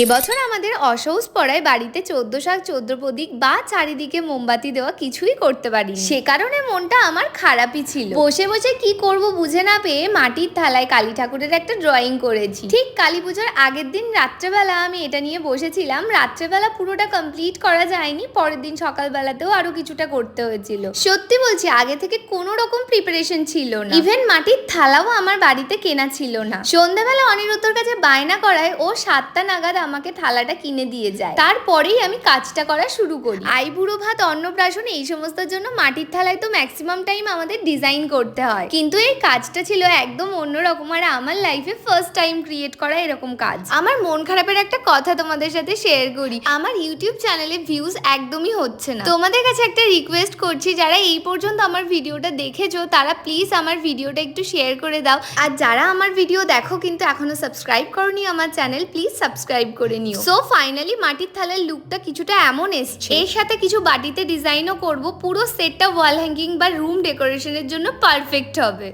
এবছর আমাদের অসহজ পড়ায় বাড়িতে চোদ্দ শাক, চোদ্দ প্রদীপ বা চারিদিকে মোমবাতি দেওয়া কিছুই করতে পারি সে কারণে মনটা আমার খারাপই ছিল। বসে বসে কি করব বুঝে না পেয়ে মাটির থালায় কালী ঠাকুরের একটা ড্রয়িং করেছি। ঠিক কালী পুজোর আগের দিন রাত্রেবেলা আমি এটা নিয়ে বসেছিলাম। রাত্রেবেলা পুরোটা কমপ্লিট করা যায়নি। পরের দিন সকালবেলাতেও আরও কিছুটা করতে হয়েছিল। সত্যি বলছি, আগে থেকে কোনো রকম প্রিপারেশন ছিল না। ইভেন মাটির থালাও আমার বাড়িতে কেনা ছিল না। সন্ধ্যাবেলা অনিরুদ্ধর কাছে বায়না করায় ও সাতটা নাগাদ আমাকে থালাটা কিনে দিয়ে যায়। তারপরেই আমি কাজটা করা শুরু করি। আইবুড়ো ভাত, অন্নপ্রাশন এই সমস্তের জন্য মাটির থালায় তো ম্যাক্সিমাম টাইম আমাদের ডিজাইন করতে হয়। কিন্তু এই কাজটা ছিল একদম অন্যরকম আর আমার লাইফে ফার্স্ট টাইম ক্রিয়েট করা এরকম কাজ। আমার মন খারাপের একটা কথা তোমাদের সাথে শেয়ার করি। আমার ইউটিউব চ্যানেলে ভিউজ একদমই হচ্ছে না। তোমাদের কাছে একটা রিকোয়েস্ট করছি, যারা এই পর্যন্ত আমার ভিডিওটা দেখেছ, তারা প্লিজ আমার ভিডিওটা একটু শেয়ার করে দাও। আর যারা আমার ভিডিও দেখো কিন্তু এখনও সাবস্ক্রাইব করনি আমার চ্যানেল প্লিজ সাবস্ক্রাইব করে নিও। সো ফাইনালি মাটির থালার লুকটা কিছুটা এমন এসছে। এর সাথে কিছু বাটিতে ডিজাইনও করব পুরো সেটটা ওয়াল হ্যাঙ্গিং বা রুম ডেকোরেশনের জন্য পারফেক্ট হবে।